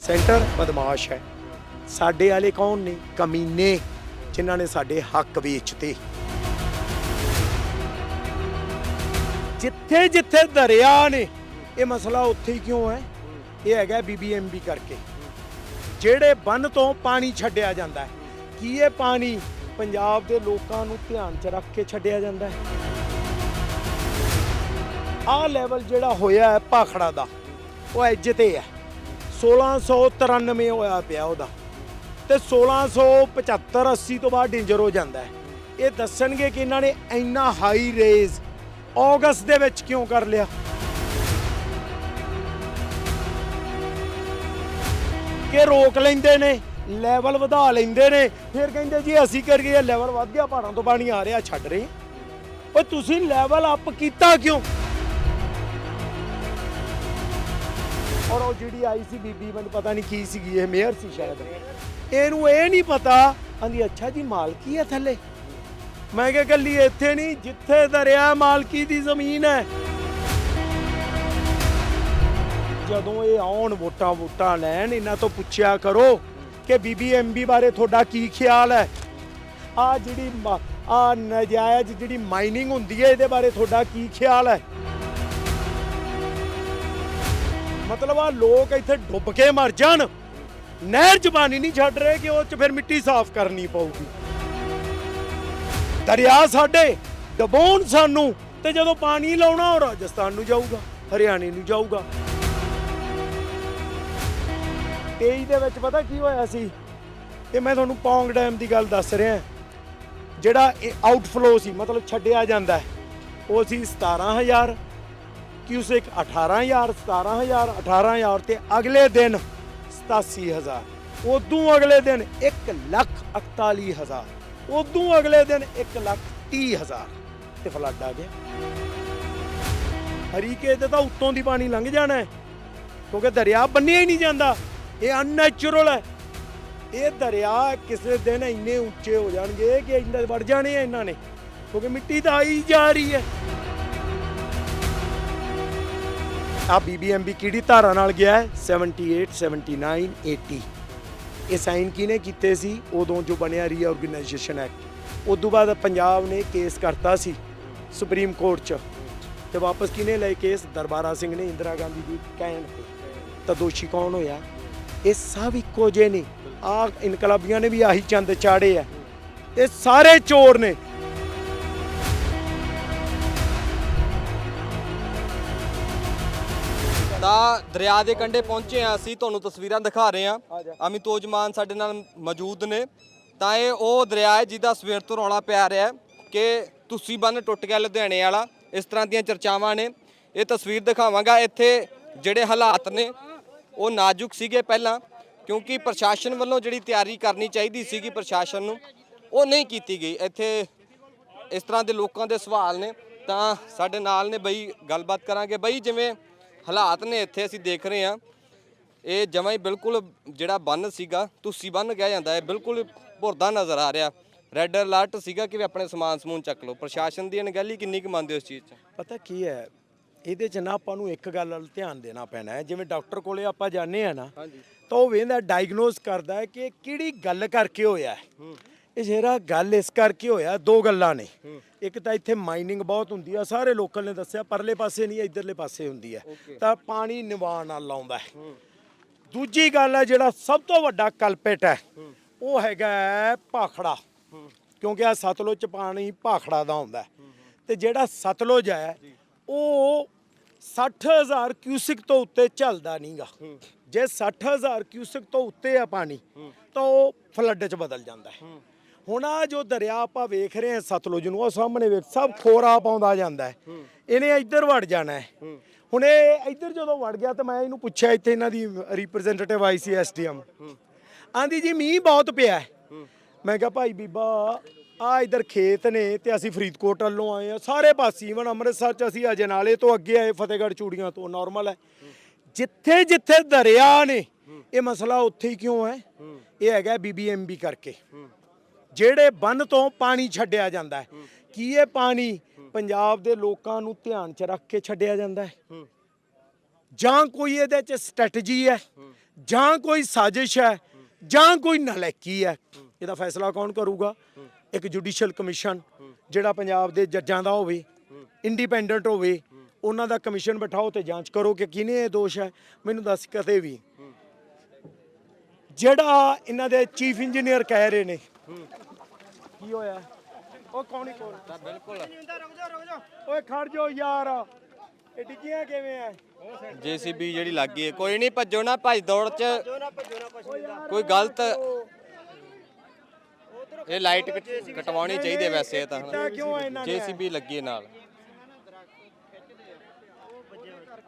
Centre ਬਦਮਾਸ਼ ਹੈ। ਸਾਡੇ ਵਾਲੇ ਕੌਣ ਨੇ? ਕਮੀਨੇ, ਜਿਨ੍ਹਾਂ ਨੇ ਸਾਡੇ ਹੱਕ ਵੇਚਤੇ। ਜਿੱਥੇ ਜਿੱਥੇ ਦਰਿਆ ਨੇ, ਇਹ ਮਸਲਾ ਉੱਥੇ ਹੀ ਕਿਉਂ ਹੈ? ਇਹ ਹੈਗਾ ਬੀਬੀਐਮਬੀ ਕਰਕੇ। ਜਿਹੜੇ ਬੰਨ ਤੋਂ ਪਾਣੀ ਛੱਡਿਆ ਜਾਂਦਾ ਹੈ, ਕੀ ਇਹ ਪਾਣੀ ਪੰਜਾਬ ਦੇ ਲੋਕਾਂ ਨੂੰ ਧਿਆਨ 'ਚ ਰੱਖ ਕੇ ਛੱਡਿਆ ਜਾਂਦਾ ਹੈ? ਆਹ ਲੈਵਲ ਜਿਹੜਾ ਹੋਇਆ ਹੈ ਭਾਖੜਾ ਦਾ, ਉਹ ਐਜ ਤੇ ਹੈ। 1693 ਹੋਇਆ ਪਿਆ ਉਹਦਾ ਤੇ 1675 80 ਤੋਂ ਬਾਅਦ ਡੇਂਜਰ ਹੋ ਜਾਂਦਾ ਹੈ। ਇਹ ਦੱਸਣਗੇ ਕਿ ਇਹਨਾਂ ਨੇ ਇੰਨਾ ਹਾਈ ਰੇਜ਼ ਅਗਸਤ ਦੇ ਵਿੱਚ ਕਿਉਂ ਕਰ ਲਿਆ? ਕਿ ਰੋਕ ਲੈਂਦੇ ਨੇ ਲੈਵਲ ਵਧਾ ਲੈਂਦੇ ਨੇ, ਫਿਰ ਕਹਿੰਦੇ ਜੀ ਅਸੀਂ ਕਰੀਏ ਲੈਵਲ ਵੱਧ ਗਿਆ, ਪਹਾੜਾਂ ਤੋਂ ਪਾਣੀ ਆ ਰਿਹਾ, ਛੱਡ ਰਹੇ ਓਏ ਤੁਸੀਂ ਲੈਵਲ ਅਪ ਕੀਤਾ ਕਿਉਂ? ਔਰ ਉਹ ਜਿਹੜੀ ਆਈ ਸੀ ਬੀਬੀ, ਮੈਨੂੰ ਪਤਾ ਨਹੀਂ ਕੀ ਸੀਗੀ, ਇਹ ਮੇਅਰ ਸੀ ਸ਼ਾਇਦ। ਇਹਨੂੰ ਇਹ ਨਹੀਂ ਪਤਾ ਆਂਦੀ ਅੱਛਾ ਜੀ, ਮਾਲਕੀ ਹੈ ਥੱਲੇ? ਮੈਂ ਕਿਹਾ, ਕੱਲੀ ਇੱਥੇ ਨਹੀਂ, ਜਿੱਥੇ ਦਰਿਆ ਮਾਲਕੀ ਦੀ ਜ਼ਮੀਨ ਹੈ। ਜਦੋਂ ਇਹ ਆਉਣ ਵੋਟਾਂ ਵੋਟਾਂ ਲੈਣ, ਇਹਨਾਂ ਤੋਂ ਪੁੱਛਿਆ ਕਰੋ ਕਿ ਬੀਬੀ ਬੀਬੀਐਮਬੀ ਬਾਰੇ ਤੁਹਾਡਾ ਕੀ ਖਿਆਲ ਹੈ? ਆ ਜਿਹੜੀ ਆ ਨਜਾਇਜ਼ ਜਿਹੜੀ ਮਾਈਨਿੰਗ ਹੁੰਦੀ ਹੈ, ਇਹਦੇ ਬਾਰੇ ਤੁਹਾਡਾ ਕੀ ਖਿਆਲ ਹੈ? ਮਤਲਬ ਆ ਲੋਕ ਇੱਥੇ ਡੁੱਬ ਕੇ ਮਰ ਜਾਣ। ਨਹਿਰ ਚ ਪਾਣੀ ਨਹੀਂ ਛੱਡ ਰਹੇ ਕਿ ਉਹ ਚ ਫਿਰ ਮਿੱਟੀ ਸਾਫ਼ ਕਰਨੀ ਪਊਗੀ। ਦਰਿਆ ਸਾਡੇ ਡਬੋਣ ਸਾਨੂੰ ਤੇ ਜਦੋਂ ਪਾਣੀ ਲਾਉਣਾ ਉਹ ਰਾਜਸਥਾਨ ਨੂੰ ਜਾਊਗਾ, ਹਰਿਆਣੇ ਨੂੰ ਜਾਊਗਾ। 23 ਦੇ ਵਿੱਚ ਪਤਾ ਕੀ ਹੋਇਆ ਸੀ? ਇਹ ਮੈਂ ਤੁਹਾਨੂੰ ਪੌਂਗ ਡੈਮ ਦੀ ਗੱਲ ਦੱਸ ਰਿਹਾ। ਜਿਹੜਾ ਇਹ ਆਊਟਫਲੋ ਸੀ, ਮਤਲਬ ਛੱਡਿਆ ਜਾਂਦਾ ਉਹ ਸੀ 17000 ਕਿਊਸਿਕ 18000 17000 18000 ਤੇ ਅਗਲੇ ਦਿਨ 87000 ਉਦੋਂ ਅਗਲੇ ਦਿਨ 141000 ਉਦੋਂ ਅਗਲੇ ਦਿਨ 130000 ਤੇ ਫਲੱਡ ਆ ਗਿਆ। ਹਰੀਕੇ ਤੇ ਤਾਂ ਉੱਤੋਂ ਦੀ ਪਾਣੀ ਲੰਘ ਜਾਣਾ ਹੈ, ਕਿਉਂਕਿ ਦਰਿਆ ਬੰਨਿਆ ਹੀ ਨਹੀਂ ਜਾਂਦਾ। ਇਹ ਅਨਨੈਚੁਰਲ ਹੈ। ਇਹ ਦਰਿਆ ਕਿਸੇ ਦਿਨ ਇੰਨੇ ਉੱਚੇ ਹੋ ਜਾਣਗੇ ਕਿ ਇੰਨੇ ਵੜ ਜਾਣੇ ਆ ਇਹਨਾਂ ਨੇ, ਕਿਉਂਕਿ ਮਿੱਟੀ ਤਾਂ ਆਈ ਜਾ ਰਹੀ ਹੈ। ਆ ਬੀਬੀਐਮਬੀ ਕਿਹੜੀ ਧਾਰਾ ਨਾਲ ਗਿਆ ਹੈ? 78 79 80 ਇਹ ਸਾਈਨ ਕਿਹਨੇ ਕੀਤੇ ਸੀ? ਉਦੋਂ ਜੋ ਬਣਿਆ ਰੀਆਰਗੇਨਾਈਜੇਸ਼ਨ ਐਕਟ ਉਦੋਂ ਬਾਅਦ ਪੰਜਾਬ ਨੇ ਕੇਸ ਕਰਤਾ ਸੀ ਸੁਪਰੀਮ ਕੋਰਟ 'ਚ। ਤੇ ਵਾਪਸ ਕਿਹਨੇ ਲਏ ਕੇਸ ਦਰਬਾਰਾ ਸਿੰਘ ਨੇ ਇੰਦਰਾ ਗਾਂਧੀ ਦੀ ਕਹਿਣ ਤੇ। ਤਾਂ ਦੋਸ਼ੀ ਕੌਣ ਹੋਇਆ? ਇਹ ਸਭ ਇੱਕੋ ਜਿਹੇ ਨੇ। ਆ ਇਨਕਲਾਬੀਆਂ ਨੇ ਵੀ ਆਹੀ ਚੰਦ ਚਾੜੇ ਆ। ਇਹ ਸਾਰੇ ਚੋਰ ਨੇ। ਤਾਂ ਦਰਿਆ ਦੇ ਕੰਢੇ ਪਹੁੰਚੇ ਆ ਅਸੀਂ ਤੁਹਾਨੂੰ ਤਸਵੀਰਾਂ ਦਿਖਾ ਰਹੇ ਆ ਅਮਿਤੋਜ ਮਾਨ ਸਾਡੇ ਨਾਲ ਮੌਜੂਦ ਨੇ। ਤਾਂ ਇਹ ਉਹ ਦਰਿਆ ਹੈ ਜਿਹਦਾ ਸਵੇਰ ਤੋਂ ਰੌਲਾ ਪਿਆ ਰਿਹਾ ਹੈ ਕਿ ਤੁਸੀਂ ਬੰਨ ਟੁੱਟ ਗਿਆ ਲੁਧਿਆਣੇ ਵਾਲਾ। ਇਸ ਤਰ੍ਹਾਂ ਦੀਆਂ ਚਰਚਾਵਾਂ ਨੇ। ਇਹ ਤਸਵੀਰ ਦਿਖਾਵਾਂਗਾ। ਇੱਥੇ ਜਿਹੜੇ ਹਾਲਾਤ ਨੇ ਉਹ ਨਾਜ਼ੁਕ ਸੀਗੇ ਪਹਿਲਾਂ ਕਿਉਂਕਿ ਪ੍ਰਸ਼ਾਸਨ ਵੱਲੋਂ ਜਿਹੜੀ ਤਿਆਰੀ ਕਰਨੀ ਚਾਹੀਦੀ ਸੀਗੀ ਪ੍ਰਸ਼ਾਸਨ ਨੂੰ ਉਹ ਨਹੀਂ ਕੀਤੀ ਗਈ। ਇੱਥੇ ਇਸ ਤਰ੍ਹਾਂ ਦੇ ਲੋਕਾਂ ਦੇ ਸਵਾਲ ਨੇ। ਤਾਂ ਸਾਡੇ ਨਾਲ ਨੇ ਬਈ ਗੱਲਬਾਤ ਕਰਾਂਗੇ। ਬਈ ਜਿਵੇਂ ਹਾਲਾਤ ਨੇ ਇੱਥੇ ਅਸੀਂ ਦੇਖ ਰਹੇ ਹਾਂ। ਇਹ ਜਮਾਂ ਹੀ ਬਿਲਕੁਲ ਜਿਹੜਾ ਬੰਨ ਸੀਗਾ ਤੁਸੀਂ ਬੰਨ ਕਿਹਾ ਜਾਂਦਾ ਹੈ ਬਿਲਕੁਲ ਭੁਰਦਾ ਨਜ਼ਰ ਆ ਰਿਹਾ। ਰੈੱਡ ਅਲਰਟ ਸੀਗਾ ਕਿ ਵੀ ਆਪਣੇ ਸਮਾਨ ਸਮੂਨ ਚੱਕ ਲਓ। ਪ੍ਰਸ਼ਾਸਨ ਦੀ ਅਣਗਹਿਲੀ ਕਿੰਨੀ ਕੁ ਮੰਨਦੇ ਹੋ ਇਸ ਚੀਜ਼ 'ਚ? ਪਤਾ ਕੀ ਹੈ ਇਹਦੇ ਚ ਨਾ ਆਪਾਂ ਨੂੰ ਇੱਕ ਗੱਲ ਵੱਲ ਧਿਆਨ ਦੇਣਾ ਪੈਣਾ ਹੈ। ਜਿਵੇਂ ਡਾਕਟਰ ਕੋਲੇ ਆਪਾਂ ਜਾਂਦੇ ਆ ਨਾ ਤਾਂ ਉਹ ਵੇਂਦਾ ਡਾਇਗਨੋਸ ਕਰਦਾ ਹੈ ਕਿ ਕਿਹੜੀ ਗੱਲ ਕਰਕੇ ਹੋਇਆ ਹੈ। ਇਹ ਜਿਹੜਾ ਗੱਲ ਇਸ ਕਰਕੇ ਹੋਇਆ ਦੋ ਗੱਲਾਂ ਨੇ। ਇੱਕ ਤਾਂ ਇੱਥੇ ਮਾਈਨਿੰਗ ਬਹੁਤ ਹੁੰਦੀ ਆ ਸਾਰੇ ਲੋਕਲ ਨੇ ਦੱਸਿਆ ਪਰਲੇ ਪਾਸੇ ਨਹੀਂ ਇਧਰਲੇ ਪਾਸੇ ਹੁੰਦੀ ਹੈ ਤਾਂ ਪਾਣੀ ਨਿਵਾਣ ਨਾਲ ਆਉਂਦਾ ਹੈ। ਦੂਜੀ ਗੱਲ ਹੈ ਜਿਹੜਾ ਸਭ ਤੋਂ ਵੱਡਾ ਕਲਪਿਟ ਹੈ ਉਹ ਹੈਗਾ ਭਾਖੜਾ। ਕਿਉਂਕਿ ਆ ਸਤਲੁਜ ਚ ਪਾਣੀ ਭਾਖੜਾ ਦਾ ਹੁੰਦਾ ਹੈ। ਤੇ ਜਿਹੜਾ ਸਤਲੁਜ ਹੈ ਉਹ 60000 ਕਿਊਸਿਕ ਤੋਂ ਉੱਤੇ ਚੱਲਦਾ ਨਹੀਂਗਾ। ਜੇ 60000 ਕਿਊਸਿਕ ਤੋਂ ਉੱਤੇ ਆ ਪਾਣੀ ਤਾਂ ਉਹ ਫਲੱਡ ਚ ਬਦਲ ਜਾਂਦਾ ਹੈ। ਹੁਣ ਆ ਜੋ ਦਰਿਆ ਆਪਾਂ ਵੇਖ ਰਹੇ ਹਾਂ ਸਤਲੁਜ ਨੂੰ ਉਹ ਸਾਹਮਣੇ ਵੇਖ ਸਭ ਖੋਰਾ ਪਾਉਂਦਾ ਜਾਂਦਾ ਹੈ। ਇਹਨੇ ਇੱਧਰ ਵੜ ਜਾਣਾ ਹੈ। ਹੁਣ ਇਹ ਇੱਧਰ ਜਦੋਂ ਵੜ ਗਿਆ ਤਾਂ ਮੈਂ ਇਹਨੂੰ ਪੁੱਛਿਆ ਇੱਥੇ ਇਹਨਾਂ ਦੀ ਰਿਪਰੈਜ਼ੈਂਟੇਟਿਵ ਆਈ ਸੀ ਐਸਡੀਐਮ ਆਂਦੀ ਜੀ ਮੀਂਹ ਬਹੁਤ ਪਿਆ ਮੈਂ ਕਿਹਾ ਭਾਈ ਬੀਬਾ ਆ ਇਧਰ ਖੇਤ ਨੇ ਤੇ ਅਸੀਂ ਫਰੀਦਕੋਟ ਵੱਲੋਂ ਆਏ ਆ ਸਾਰੇ ਪਾਸੇ ਇਵਨ ਅੰਮ੍ਰਿਤਸਰ ਚ ਅਸੀਂ ਅਜਨਾਲੇ ਤੋਂ ਅੱਗੇ ਆਏ ਫਤਿਹਗੜ੍ਹ ਚੂੜੀਆਂ ਤੋਂ ਨਾਰਮਲ ਹੈ। ਜਿੱਥੇ ਜਿੱਥੇ ਦਰਿਆ ਨੇ ਇਹ ਮਸਲਾ ਉੱਥੇ ਹੀ ਕਿਉਂ ਹੈ? ਇਹ ਹੈਗਾ ਬੀਬੀਐਮਬੀ ਕਰਕੇ। ਜਿਹੜੇ ਬੰਨ ਤੋਂ ਪਾਣੀ ਛੱਡਿਆ ਜਾਂਦਾ ਹੈ। ਕੀ ਇਹ ਪਾਣੀ ਪੰਜਾਬ ਦੇ ਲੋਕਾਂ ਨੂੰ ਧਿਆਨ 'ਚ ਰੱਖ ਕੇ ਛੱਡਿਆ ਜਾਂਦਾ ਹੈ? ਜਾਂ ਕੋਈ ਇਹਦੇ 'ਚ ਸਟ੍ਰੈਟਜੀ ਹੈ? ਜਾਂ ਕੋਈ ਸਾਜ਼ਿਸ਼ ਹੈ? ਜਾਂ ਕੋਈ ਨਲਾਇਕੀ ਹੈ? ਇਹਦਾ ਫੈਸਲਾ ਕੌਣ ਕਰੂਗਾ? ਇੱਕ ਜੁਡੀਸ਼ੀਅਲ ਕਮਿਸ਼ਨ ਜਿਹੜਾ ਪੰਜਾਬ ਦੇ ਜੱਜਾਂ ਦਾ ਹੋਵੇ, ਇੰਡੀਪੈਂਡੈਂਟ ਹੋਵੇ, ਉਹਨਾਂ ਦਾ ਕਮਿਸ਼ਨ ਬਿਠਾਓ ਤੇ ਜਾਂਚ ਕਰੋ ਕਿ ਕਿਹਨੇ ਇਹ ਦੋਸ਼ ਹੈ। ਮੈਨੂੰ ਦੱਸ ਕਦੇ ਵੀ ਜਿਹੜਾ ਇਹਨਾਂ ਦੇ ਚੀਫ ਇੰਜੀਨੀਅਰ ਕਹਿ ਰਹੇ ਨੇ ਕੀ ਹੋਇਆ? ਉਹ ਕੌਣ ਹੀ ਕੋਲ ਤਾਂ ਬਿਲਕੁਲ। ਓਏ ਖੜ ਜਾਓ ਯਾਰ। ਇਹ ਡਿੱਗੀਆਂ ਕਿਵੇਂ ਐ? ਜੀਸੀਬੀ ਜਿਹੜੀ ਲੱਗੀ ਹੈ ਕੋਈ ਨਹੀਂ ਭੱਜੋ ਨਾ ਭੱਜ ਦੌੜ ਚ। ਕੋਈ ਗਲਤ ਇਹ ਲਾਈਟ ਕਟਵਾਉਣੀ ਚਾਹੀਦੀ ਹੈ ਵੈਸੇ ਇਹ ਤਾਂ। ਕੀਤਾ ਕਿਉਂ ਇਹਨਾਂ ਨੇ? ਜੀਸੀਬੀ ਲੱਗੀ ਹੈ ਨਾਲ।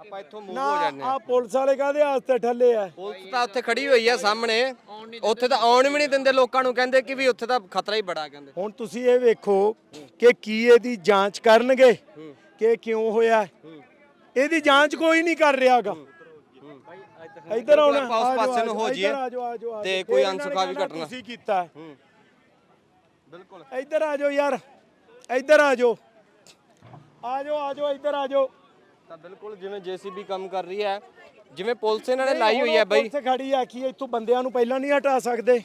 ਆਪਾਂ ਇੱਥੋਂ ਮੂਵ ਨਾ ਹੋ ਜਾਂਦੇ ਆ। ਹਾਂ ਪੁਲਿਸ ਵਾਲੇ ਕਾਹਦੇ ਵਾਸਤੇ ਠੱਲੇ ਆ ਪੁਲਿਸ ਤਾਂ ਉੱਥੇ ਖੜੀ ਹੋਈ ਹੈ ਸਾਹਮਣੇ। ਉੱਥੇ ਤਾਂ ਆਉਣ ਵੀ ਨਹੀਂ ਦਿੰਦੇ ਲੋਕਾਂ ਨੂੰ ਕਹਿੰਦੇ ਕਿ ਵੀ ਉੱਥੇ ਤਾਂ ਖਤਰਾ ਹੀ ਬੜਾ ਕਹਿੰਦੇ। ਹੁਣ ਤੁਸੀਂ ਇਹ ਵੇਖੋ ਕਿ ਕੀ ਇਹਦੀ ਜਾਂਚ ਕਰਨਗੇ ਕਿ ਕਿਉਂ ਹੋਇਆ ਇਹਦੀ ਜਾਂਚ ਕੋਈ ਨਹੀਂ ਕਰ ਰਿਹਾਗਾ। ਇੱਧਰ ਆਉਣਾ ਆਪਾਂ ਉਸ ਪਾਸੇ ਨੂੰ ਹੋ ਜਾਈਏ ਤੇ ਕੋਈ ਅਨਸੁਖਾ ਵੀ ਘਟਨਾ। ਤੁਸੀਂ ਕੀਤਾ ਹੈ। ਬਿਲਕੁਲ। ਇੱਧਰ ਆ ਜਾਓ ਯਾਰ ਇੱਧਰ ਆ ਜਾਓ ਆ ਜਾਓ ਆ ਜਾਓ ਇੱਧਰ ਆ ਜਾਓ ਤਾਂ ਬਿਲਕੁਲ ਜਿਵੇਂ ਜੀਸੀਬੀ ਕੰਮ ਕਰ ਰਹੀ ਹੈ ਜਿਵੇਂ ਪੁਲਿਸ ਇਹਨਾਂ ਨੇ ਲਾਈ ਹੋਈ ਹੈ ਬਈ। ਪੁਲਿਸ ਖੜੀ ਆ ਕੀ ਇੱਥੋਂ ਬੰਦਿਆਂ ਨੂੰ ਪਹਿਲਾਂ ਨਹੀਂ ਹਟਾ ਸਕਦੇ।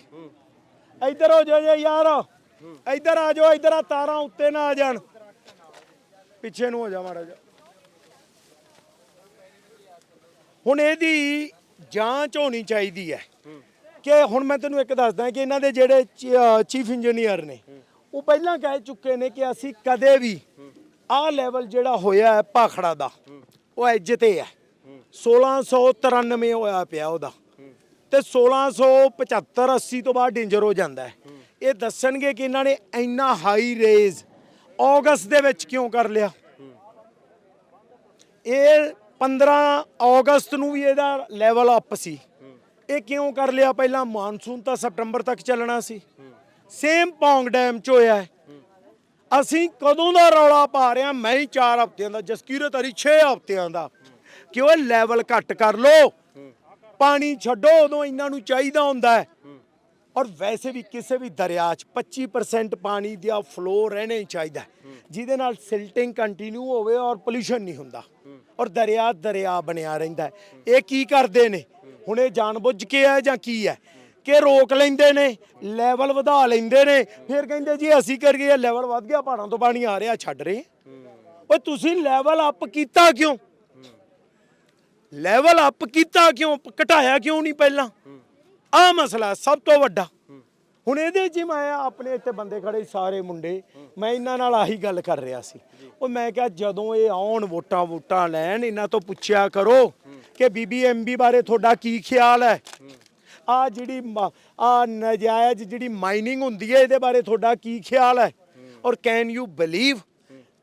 ਇੱਧਰ ਹੋ ਜਾਓ ਜੀ ਯਾਰ। ਇੱਧਰ ਆ ਜਾਓ ਇੱਧਰ ਆ ਤਾਰਾਂ ਉੱਤੇ ਨਾ ਆ ਜਾਣ। ਪਿੱਛੇ ਨੂੰ ਹੋ ਜਾ ਮਾੜਾ ਜਾ ਹੁਣ ਇਹਦੀ ਜਾਂਚ ਹੋਣੀ ਚਾਹੀਦੀ ਹੈ। ਕਿ ਹੁਣ ਮੈਂ ਤੈਨੂੰ ਇੱਕ ਦੱਸਦਾ ਕਿ ਇਹਨਾਂ ਦੇ ਜਿਹੜੇ ਚੀਫ ਇੰਜੀਨੀਅਰ ਨੇ ਉਹ ਪਹਿਲਾਂ ਕਹਿ ਚੁੱਕੇ ਨੇ ਕਿ ਅਸੀਂ ਕਦੇ ਵੀ ਆਹ ਲੈਵਲ ਜਿਹੜਾ ਹੋਇਆ ਹੈ ਭਾਖੜਾ ਦਾ ਉਹ ਐਜ ਤੇ ਹੈ। 1693 ਹੋਇਆ ਪਿਆ ਉਹਦਾ। ਤੇ 1675 80 ਤੋਂ ਬਾਅਦ ਡੇਂਜਰ ਹੋ ਜਾਂਦਾ ਹੈ। ਇਹ ਦੱਸਣਗੇ ਕਿ ਇਹਨਾਂ ਨੇ ਇੰਨਾ ਹਾਈ ਰੇਜ਼ ਅਗਸਤ ਦੇ ਵਿੱਚ ਕਿਉਂ ਕਰ ਲਿਆ? ਇਹ 15 ਅਗਸਤ ਨੂੰ ਵੀ ਇਹਦਾ ਲੈਵਲ ਅਪ ਸੀ। ਇਹ ਕਿਉਂ ਕਰ ਲਿਆ? ਪਹਿਲਾਂ ਮਾਨਸੂਨ ਤਾਂ ਸਪਟੰਬਰ ਤੱਕ ਚੱਲਣਾ ਸੀ। ਸੇਮ ਪੌਂਗ ਡੈਮ ਚ ਹੋਇਆ ਅਸੀਂ ਕਦੋਂ ਦਾ ਰੌਲਾ ਪਾ ਰਹੇ ਹਾਂ? ਮੈਂ ਹੀ 4 ਹਫ਼ਤਿਆਂ ਦਾ, ਜਸਕੀਰਤ ਹਰੀ 6 ਹਫ਼ਤਿਆਂ ਦਾ। ਕਿ ਉਹ ਲੈਵਲ ਘੱਟ ਕਰ ਲੋ। ਪਾਣੀ ਛੱਡੋ, ਉਦੋਂ ਇਹਨਾਂ ਨੂੰ ਚਾਹੀਦਾ ਹੁੰਦਾ ਹੈ। ਔਰ ਵੈਸੇ ਵੀ ਕਿਸੇ ਵੀ ਦਰਿਆ 'ਚ 25% ਪਾਣੀ ਦਾ ਫਲੋ ਰਹਿਣਾ ਹੀ ਚਾਹੀਦਾ ਜਿਹਦੇ ਨਾਲ ਸਿਲਟਿੰਗ ਕੰਟੀਨਿਊ ਹੋਵੇ ਔਰ ਪੋਲੂਸ਼ਨ ਨਹੀਂ ਹੁੰਦਾ। ਔਰ ਦਰਿਆ ਦਰਿਆ ਬਣਿਆ ਰਹਿੰਦਾ ਇਹ ਕੀ ਕਰਦੇ ਨੇ? ਹੁਣ ਇਹ ਜਾਣਬੁੱਝ ਕੇ ਹੈ ਜਾਂ ਕੀ ਹੈ? ਕਿ ਰੋਕ ਲੈਂਦੇ ਨੇ ਲੈਵਲ ਵਧਾ ਲੈਂਦੇ ਨੇ। ਫਿਰ ਕਹਿੰਦੇ ਜੀ ਅਸੀਂ ਕਰੀਏ ਲੈਵਲ ਵੱਧ ਗਿਆ, ਪਹਾੜਾਂ ਤੋਂ ਪਾਣੀ ਆ ਰਿਹਾ, ਛੱਡ ਰਹੇ ਓਏ ਤੁਸੀਂ ਲੈਵਲ ਅਪ ਕੀਤਾ ਕਿਉਂ? ਲੈਵਲ ਅਪ ਕੀਤਾ ਕਿਉਂ? ਘਟਾਇਆ ਕਿਉਂ ਨਹੀਂ ਪਹਿਲਾਂ? ਆ ਮਸਲਾ ਸਭ ਤੋਂ ਵੱਡਾ। ਹੁਣ ਇਹਦੇ 'ਚ ਮੈਂ ਆਪਣੇ ਇੱਥੇ ਬੰਦੇ ਖੜੇ ਸਾਰੇ ਮੁੰਡੇ। ਮੈਂ ਇਹਨਾਂ ਨਾਲ ਆਹੀ ਗੱਲ ਕਰ ਰਿਹਾ ਸੀ। ਉਹ ਮੈਂ ਕਿਹਾ, ਜਦੋਂ ਇਹ ਆਉਣ ਵੋਟਾਂ ਵੋਟਾਂ ਲੈਣ, ਇਹਨਾਂ ਤੋਂ ਪੁੱਛਿਆ ਕਰੋ ਕਿ ਬੀਬੀਐਮਬੀ ਬਾਰੇ ਤੁਹਾਡਾ ਕੀ ਖਿਆਲ ਹੈ? ਆ ਜਿਹੜੀ ਆ ਨਜਾਇਜ਼ ਜਿਹੜੀ ਮਾਈਨਿੰਗ ਹੁੰਦੀ ਹੈ, ਇਹਦੇ ਬਾਰੇ ਤੁਹਾਡਾ ਕੀ ਖਿਆਲ ਹੈ? ਔਰ ਕੈਨ ਯੂ ਬਲੀਵ